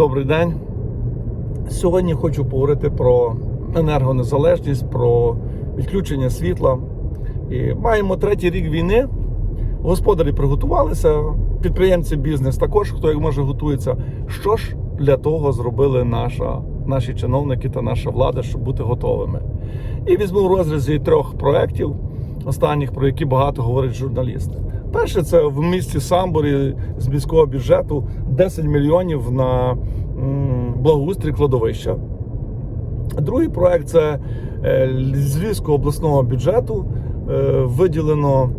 Добрий день. Сьогодні хочу поговорити про енергонезалежність, про відключення світла. І маємо третій рік війни. Господарі приготувалися, підприємці бізнес також, хто як може готується. Що ж для того зробили наша, наші чиновники та наша влада, щоб бути готовими? І візьму в розрізі трьох проєктів, останніх, про які багато говорять журналісти. Перше, це в місті Самборі з міського бюджету 10 мільйонів на благоустрій кладовища. Другий проект це е, з Львівського обласного бюджету е, виділено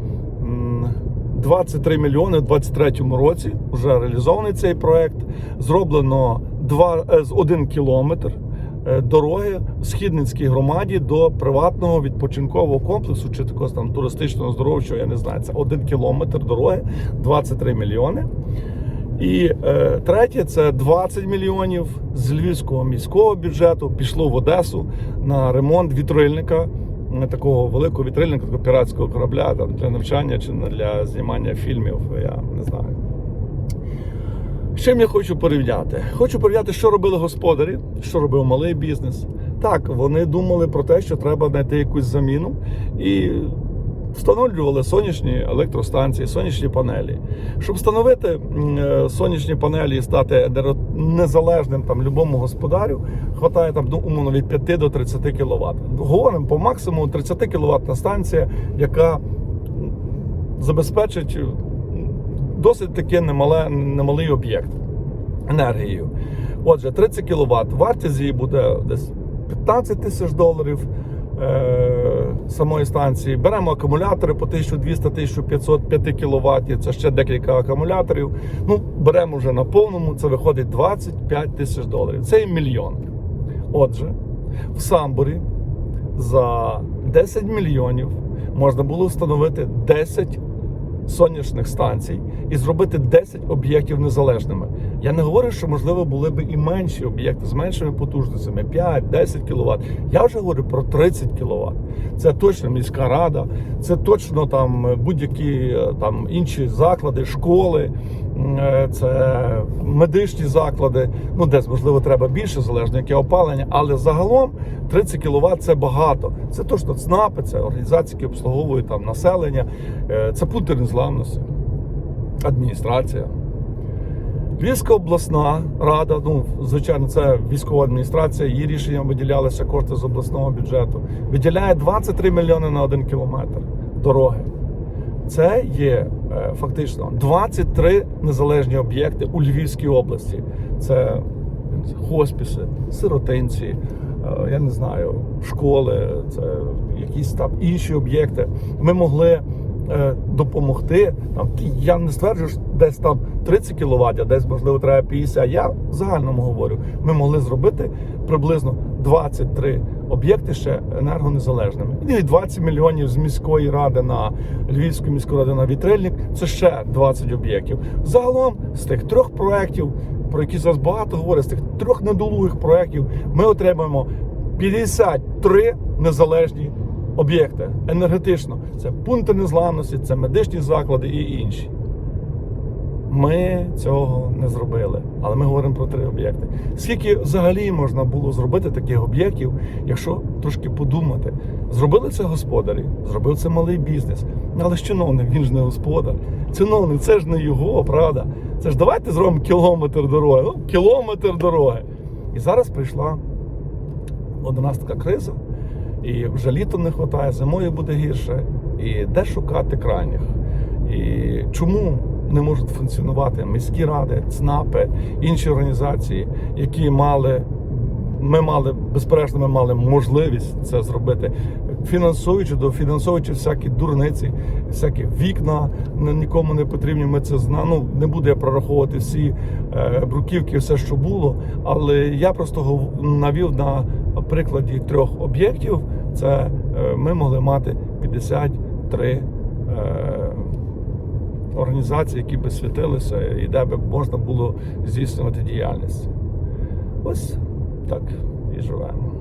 м, 23 мільйони в 2023 році. Вже реалізований цей проект. Зроблено 2, е, з 1 кілометр е, дороги в Східницькій громаді до приватного відпочинкового комплексу чи такого там туристичного здоров'я, я не знаю. Це 1 кілометр дороги, 23 мільйони. І е, третє це 20 мільйонів з львівського міського бюджету пішло в Одесу на ремонт вітрильника, е, такого великого вітрильника, такого піратського корабля там, для навчання чи для знімання фільмів. Я не знаю. З чим я хочу порівняти? Хочу порівняти, що робили господарі, що робив малий бізнес. Так, вони думали про те, що треба знайти якусь заміну і встановлювали сонячні електростанції, сонячні панелі. Щоб встановити е, сонячні панелі і стати незалежним там любому господарю, хватає там ну, умовно від 5 до 30 кВт. Говоримо по максимуму 30 кВт станція, яка забезпечить досить таки немале, немалий об'єкт енергією. Отже, 30 кВт, вартість її буде десь 15 тисяч доларів е, самої станції. Беремо акумулятори по 1200-1500 кВт, це ще декілька акумуляторів. Ну, беремо вже на повному, це виходить 25 тисяч доларів. Це і мільйон. Отже, в Самбурі за 10 мільйонів можна було встановити 10 сонячних станцій і зробити 10 об'єктів незалежними. Я не говорю, що можливо були б і менші об'єкти з меншими потужностями 5-10 кВт. Я вже говорю про 30 кВт. Це точно міська рада, це точно там будь-які е, там інші заклади, школи, це медичні заклади. Ну десь можливо треба більше, залежно яке опалення, але загалом 30 кВт це багато. Це точно ЦНАПи, це організації, які обслуговують там населення, е, це пункти незламності, адміністрація. Львівська обласна рада, ну звичайно, це військова адміністрація. Її рішенням виділялися кошти з обласного бюджету. Виділяє 23 мільйони на один кілометр дороги. Це є е, фактично 23 незалежні об'єкти у Львівській області. Це хоспіси, сиротинці, е, я не знаю, школи, це якісь там інші об'єкти. Ми могли е, допомогти. Там я не стверджую, що десь там 30 кВт, а десь можливо треба 50. Я в загальному говорю. Ми могли зробити приблизно 23 об'єкти ще енергонезалежними. І 20 мільйонів з міської ради на Львівську міську раду на вітрильник. Це ще 20 об'єктів. Загалом з тих трьох проєктів, про які зараз багато говорять, з тих трьох недолугих проєктів, ми отримаємо 53 незалежні об'єкти енергетично. Це пункти незламності, це медичні заклади і інші. Ми цього не зробили, але ми говоримо про три об'єкти. Скільки взагалі можна було зробити таких об'єктів, якщо трошки подумати? Зробили це господарі, зробив це малий бізнес. Але ж чиновник, він ж не господар. Чиновник, це ж не його, правда. Це ж давайте зробимо кілометр дороги. Ну, кілометр дороги. І зараз прийшла одна така криза, і вже літо не вистачає, зимою буде гірше. І де шукати крайніх? І чому не можуть функціонувати міські ради, ЦНАПи, інші організації, які мали. Ми мали безперечно, ми мали можливість це зробити, фінансуючи, дофінансовуючи всякі дурниці, всякі вікна нікому не потрібні. Ми це зна... ну, не буду я прораховувати всі е, бруківки, все, що було. Але я просто навів на прикладі трьох об'єктів. Це е, ми могли мати 53 е, організації, які би світилися, і де би можна було здійснювати діяльність. Ось так і живемо.